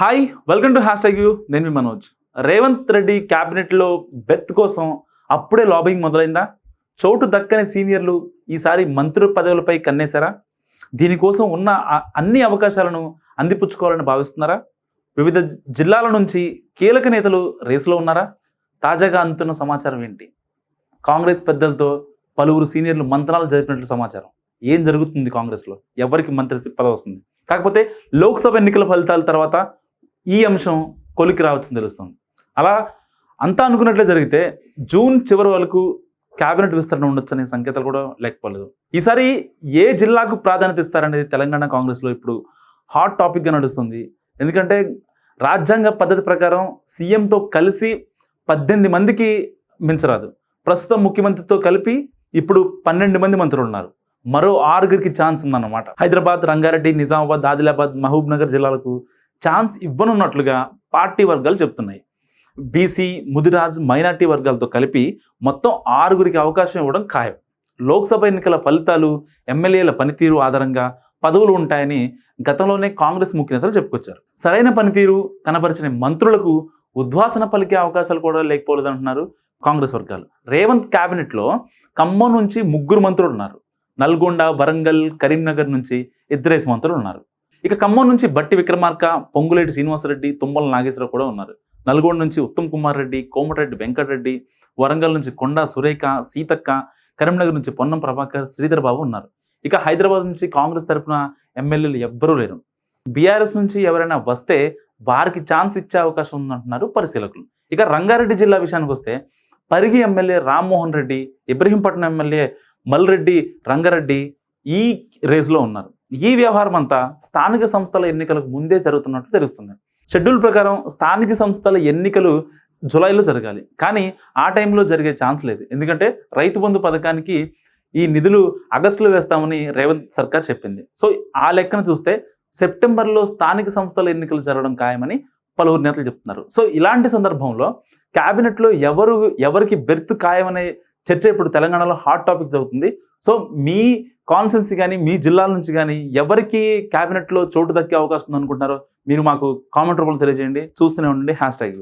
Hi welcome to hashtag U నేను మీ మనోజ్. రేవంత్ రెడ్డి క్యాబినెట్లో బెత్ కోసం అప్పుడే లాబింగ్ మొదలైందా? చోటు దక్కని సీనియర్లు ఈసారి మంత్రి పదవులపై కన్నేశారా? దీనికోసం ఉన్న అన్ని అవకాశాలను అందిపుచ్చుకోవాలని భావిస్తున్నారా? వివిధ జి- జిల్లాల నుంచి కీలక నేతలు రేసులో ఉన్నారా? తాజాగా అందుతున్న సమాచారం ఏంటి? కాంగ్రెస్ పెద్దలతో పలువురు సీనియర్లు మంత్రాలు జరిపినట్లు సమాచారం. ఏం జరుగుతుంది కాంగ్రెస్లో? ఎవరికి మంత్రి పదవి వస్తుంది? కాకపోతే లోక్సభ ఎన్నికల ఫలితాల తర్వాత ఈ అంశం కొలికి రావచ్చని తెలుస్తుంది. అలా అంతా అనుకున్నట్లే జరిగితే జూన్ చివరి వరకు కేబినెట్ విస్తరణ ఉండొచ్చు అనే సంకేతాలు కూడా లేకపోలేదు. ఈసారి ఏ జిల్లాకు ప్రాధాన్యత ఇస్తారనేది తెలంగాణ కాంగ్రెస్లో ఇప్పుడు హాట్ టాపిక్గా నడుస్తుంది. ఎందుకంటే రాజ్యాంగ పద్ధతి ప్రకారం సీఎంతో కలిసి పద్దెనిమిది మందికి మించరాదు. ప్రస్తుతం ముఖ్యమంత్రితో కలిపి ఇప్పుడు పన్నెండు మంది మంత్రులు ఉన్నారు మరో ఆరుగురికి ఛాన్స్ ఉందన్నమాట. హైదరాబాద్ రంగారెడ్డి నిజామాబాద్ ఆదిలాబాద్ మహబూబ్ నగర్ జిల్లాలకు ఛాన్స్ ఇవ్వనున్నట్లుగా పార్టీ వర్గాలు చెప్తున్నాయి. బీసీ ముదిరాజ్ మైనార్టీ వర్గాలతో కలిపి మొత్తం ఆరుగురికి అవకాశం ఇవ్వడం ఖాయం. లోక్సభ ఎన్నికల ఫలితాలు ఎమ్మెల్యేల పనితీరు ఆధారంగా పదవులు ఉంటాయని గతంలోనే కాంగ్రెస్ ముఖ్య నేతలు చెప్పుకొచ్చారు. సరైన పనితీరు కనబరిచిన మంత్రులకు ఉద్వాసన పలికే అవకాశాలు కూడా లేకపోలేదంటున్నారు కాంగ్రెస్ వర్గాలు. రేవంత్ క్యాబినెట్లో ఖమ్మం నుంచి ముగ్గురు మంత్రులు ఉన్నారు. నల్గొండ వరంగల్ కరీంనగర్ నుంచి ఇద్దరేసి మంత్రులు ఉన్నారు. ఇక ఖమ్మం నుంచి బట్టి విక్రమార్క పొంగులేటి శ్రీనివాసరెడ్డి తుమ్మల నాగేశ్వరరావు కూడా ఉన్నారు. నల్గొండ నుంచి ఉత్తమ్ కుమార్ రెడ్డి కోమటిరెడ్డి వెంకటరెడ్డి వరంగల్ నుంచి కొండా సురేఖ సీతక్క కరీంనగర్ నుంచి పొన్నం ప్రభాకర్ శ్రీధర్ బాబు ఉన్నారు. ఇక హైదరాబాద్ నుంచి కాంగ్రెస్ తరపున ఎమ్మెల్యేలు ఎవ్వరూ లేరు. బీఆర్ఎస్ నుంచి ఎవరైనా వస్తే వారికి ఛాన్స్ ఇచ్చే అవకాశం ఉందంటున్నారు పరిశీలకులు. ఇక రంగారెడ్డి జిల్లా విషయానికి వస్తే పరిగి ఎమ్మెల్యే రామ్మోహన్ రెడ్డి ఇబ్రహీంపట్నం ఎమ్మెల్యే మల్రెడ్డి రంగారెడ్డి ఈ రేస్లో ఉన్నారు. ఈ వ్యవహారం అంతా స్థానిక సంస్థల ఎన్నికలకు ముందే జరుగుతున్నట్టు తెలుస్తుంది. షెడ్యూల్ ప్రకారం స్థానిక సంస్థల ఎన్నికలు జులైలో జరగాలి. కానీ ఆ టైంలో జరిగే ఛాన్స్ లేదు. ఎందుకంటే రైతు బంధు పథకానికి ఈ నిధులు ఆగస్టులో వేస్తామని రేవంత్ సర్కార్ చెప్పింది. సో ఆ లెక్కన చూస్తే సెప్టెంబర్లో స్థానిక సంస్థల ఎన్నికలు జరగడం ఖాయమని పలువురు నేతలు చెప్తున్నారు. సో ఇలాంటి సందర్భంలో క్యాబినెట్లో ఎవరు ఎవరికి బెర్త్ ఖాయమనే చర్చ ఇప్పుడు తెలంగాణలో హాట్ టాపిక్ జరుగుతుంది. సో మీ కాన్సెన్సీ కానీ మీ జిల్లాల నుంచి కానీ ఎవరికి క్యాబినెట్లో చోటు దక్కే అవకాశం ఉంది అనుకుంటున్నారో మీరు మాకు కామెంట్ రూపంలో తెలియజేయండి. చూస్తూనే ఉండండి. Hash tag.